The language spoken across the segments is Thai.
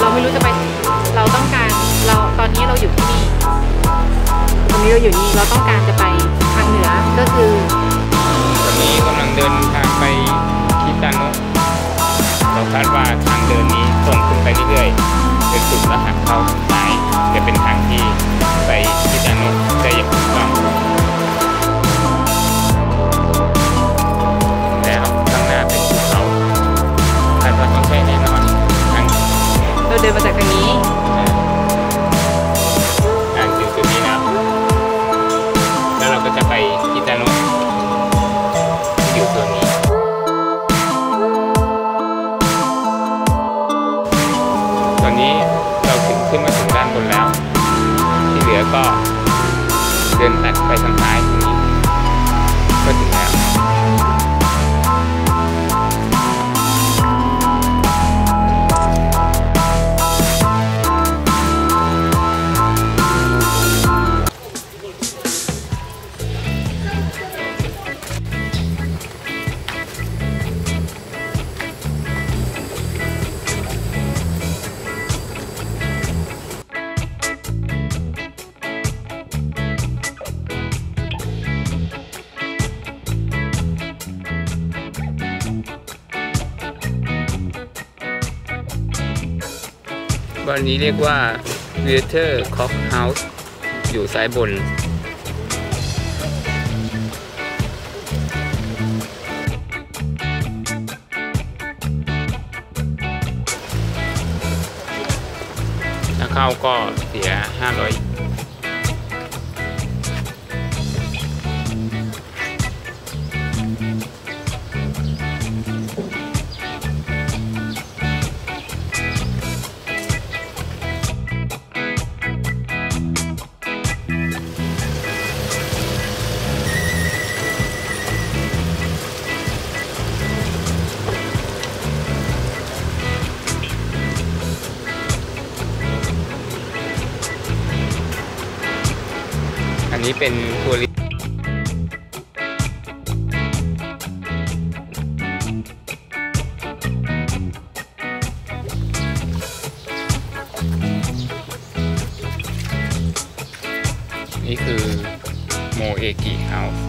เราไม่รู้จะไปเราต้องการเราตอนนี้เราอยู่ที่นี่ตอนนี้เราอยู่นี่เราต้องการจะไปทางเหนือก็คือตอนนี้กำลังเดินทางไปคิตานุเราคาดว่าทางเดินนี้ส่งขึ้นไปเรื่อยๆเป็นสุดแล้วหักเข้าทางซ้ายจะเป็นทางที่ไปคิตานุได้อย่างคงต้อง นี้เราถึงขึ้นมาถึงด้านบนแล้ว ที่เหลือก็เดินตัดไปทางซ้ายตรงนี้ วันนี้เรียกว่า w a t e r Cock House อยู่ซ้ายบน ถ้าเข้าก็เสีย 500 นี้เป็นทัวริสนี่คือโมเอกิเฮาส์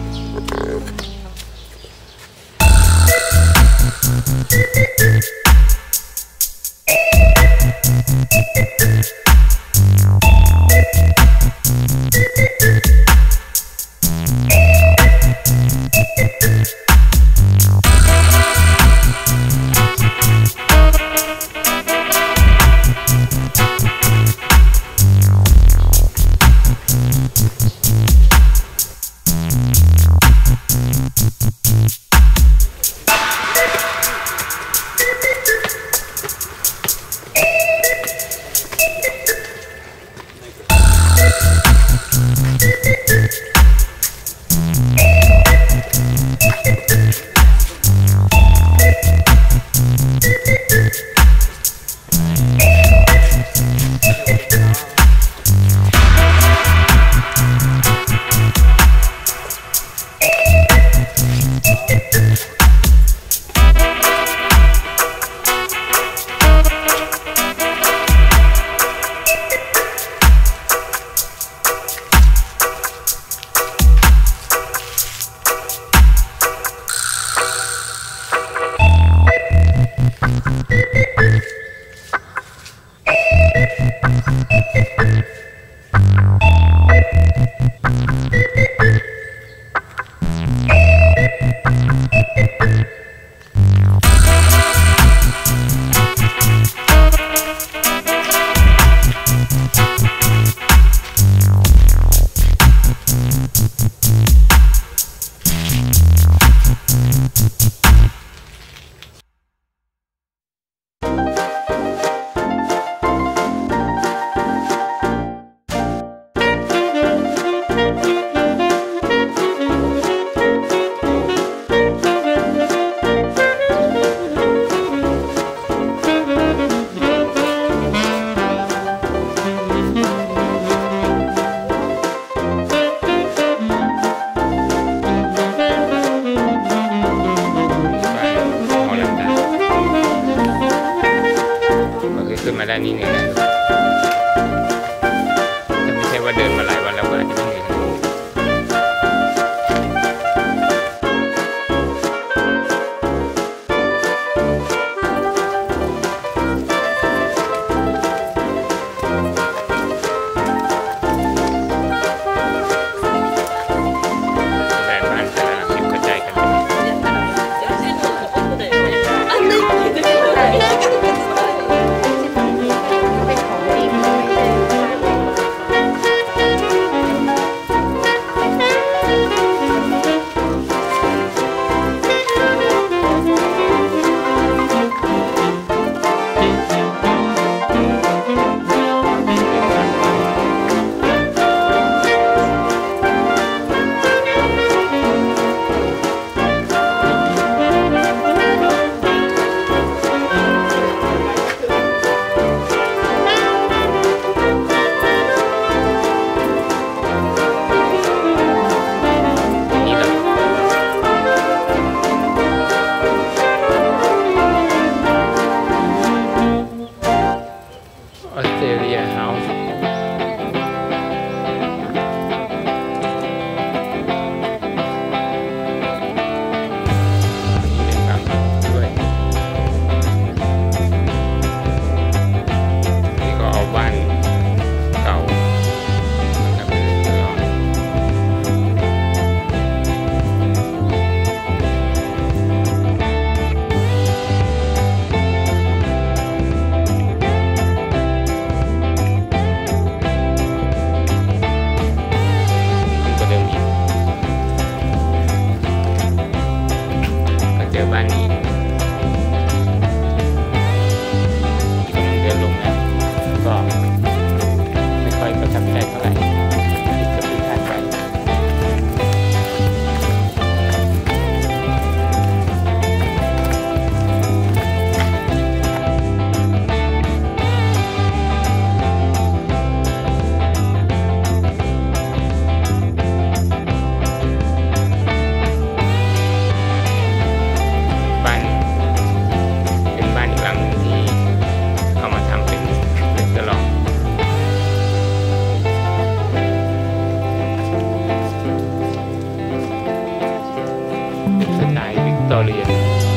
Giovanni. Dahlia.